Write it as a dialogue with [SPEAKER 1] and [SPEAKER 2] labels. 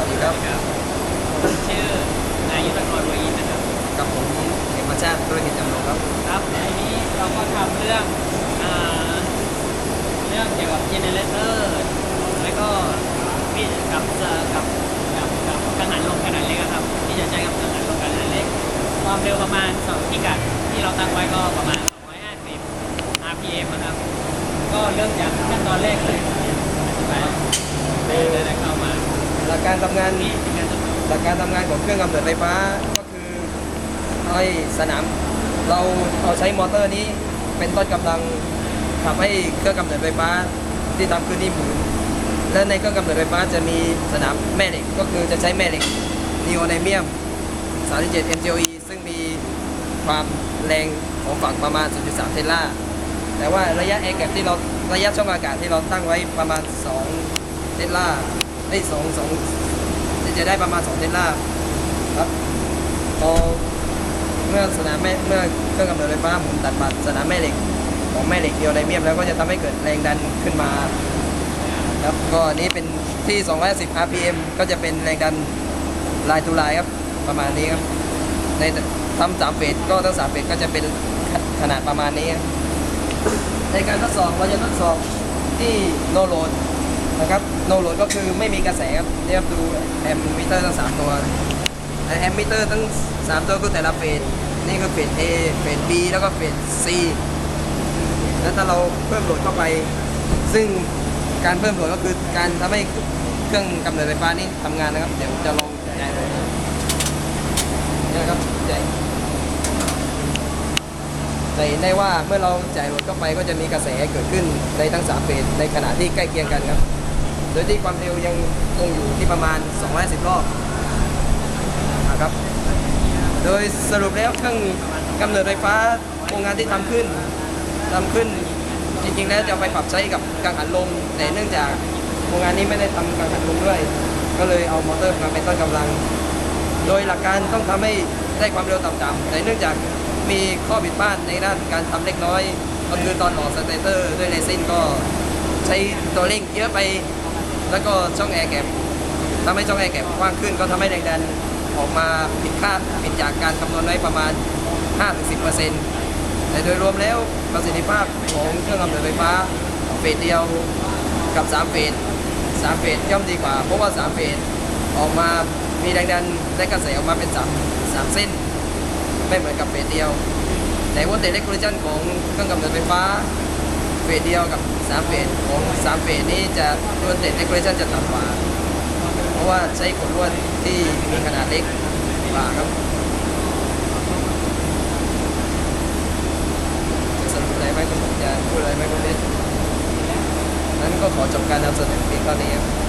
[SPEAKER 1] วัสดีครับ
[SPEAKER 2] ผมชื่อ นายยุทธกรวอินทร์นะครับ
[SPEAKER 1] กับผมเอกมาชาติธุรกิจจำลองครับ
[SPEAKER 2] ครับในนี้เราก็ทำเรื่องอ่าเรื่องเกี่ยวกับ generator แล้วก็พี่กับเอ่อกับกับกับกังหันลมขนาดเล็กอะครับ ที่จะใช้กับกังหันลมขนาดเล็ก ความเร็วประมาณ2พิกัดที่เราตั้งไว้ก็ประมาณ 250 RPM นะครับ ก็เริ่มจากขั้นตอนแรกเลยไปได้ได้เข้ามา
[SPEAKER 1] หลั การทำงาน
[SPEAKER 2] นี่เป็นการทำงาน
[SPEAKER 1] หลักการทำงานของเครื่องกำเนิดไฟฟ้าก็คือให้สนามเราเอาใช้มอเตอร์นี้เป็นต้นกำลังทำให้เครื่องกำเนิดไฟฟ้าที่ทำขึ้นนี่หมุนและในเครื่องกำเนิดไฟฟ้าจะมีสนามแม่เหล็กก็คือจะใช้แม่เหล็กนีโอไนเมียม 37 MJOE ซึ่งมีความแรงของฝั่งประมาณ 0.3 เทสลาแต่ว่าระยะแอร์แกที่เราระยะช่องอากาศที่เราตั้งไว้ประมาณ 2 เทสลาได้สองสอง จะได้ประมาณ2เทสลาครับพอเมื่อสนามแม่เมื่อเครื่องกำเนิดไฟฟ้าหมุนตัดบัตรสนามแม่เหล็กของแม่เหล็กเดียวไดเมียมแล้วก็จะทำให้เกิดแรงดันขึ้นมาครับก็อันนี้เป็นที่ 210 RPM ก็จะเป็นแรงดันลายทูลายครับประมาณนี้ครับในทำสามเฟสก็ทั้งสามเฟสก็จะเป็นขนาดประมาณนี้ ในการทดสอบเราจะทดสอบที่โนโ a ด นะครับโนโ a ดก็คือไม่มีกระแสครับเนี่ครับดูแอมมิเตอร์ทั้ง 3 ตัวแอมมิเตอร์ทั้ง 3 ตัวคือแต่ละเฟสนี่คือเฟส A เฟส B แล้วก็เฟส C แล้วถ้าเราเพิ่มโหลดเข้าไป ซึ่งการเพิ่มโหลดก็คือการทำให้เครื่องกำเนิดไฟฟ้านี่ทำงานนะครับ เดี๋ยวจะลองจ่ายเลยนี่นะครับจ่ายจะเห็นได้ว่าเมื่อเราจ่ายโหลดเข้าไปก็จะมีกระแสเกิดขึ้นในทั้งสามเฟสในขณะที่ใกล้เคียงกันครับ ดยที่ความเร็วยังคงอยู่ที่ประมาณ210รอบนะครับ โดยสรุปแล้วเครื่องกำเนิดไฟฟ้าโรงงานที่ทำขึ้นทำขึ้นจริงๆแล้วจะไปปรับใช้กับกังหันลมแต่เนื่องจากโรงงานนี้ไม่ได้ทำกังหันลมด้วย ก็เลยเอามอเตอร์มาเป็นต้นกำลัง โดยหลักการต้องทำให้ได้ความเร็วต่ำๆแต่เนื่องจากมีข้อผิดพลาดในด้านการทำเล็กน้อย ก็คือตอนหล่อสเตเตอร์ด้วยเรซินก็ใช้ตัวเร่งเยอะไป แล้วก็ช่องแอร์แกปทำให้ช่องแอร์แกปกว้างขึ้น ก็ทำให้แรงดันออกมาผิดคาดผิดจากการคำนวณไว้ประมาณ 5-10%แต่โดยรวมแล้วประสิทธิภาพของเครื่องกำเนิดไฟฟ้าเฟสเดียวกับ 3 เฟส3เฟสย่อมดีกว่า เพราะว่า 3 เฟสออกมามีแรงดันและกระแสออกมาเป็น 3 3 เส้น ไม่เหมือนกับเฟสเดียว แต่ว่าเตเล็กโคลิชันของเครื่องกำเนิดไฟฟ้า เฟสเดียวกับ3เฟสของ3เฟสนี้จะตัวเตเล็กโคลิชันจะต่ำกว่า เพราะว่าใช้ขดลวดที่มีขนาดเล็กกว่าครับจะสรุปอะไรไหมคุณผมจะพูดอะไรไหมคุณเบสนั้นก็ขอจบการนำเสนอเพียงเท่านี้ครับ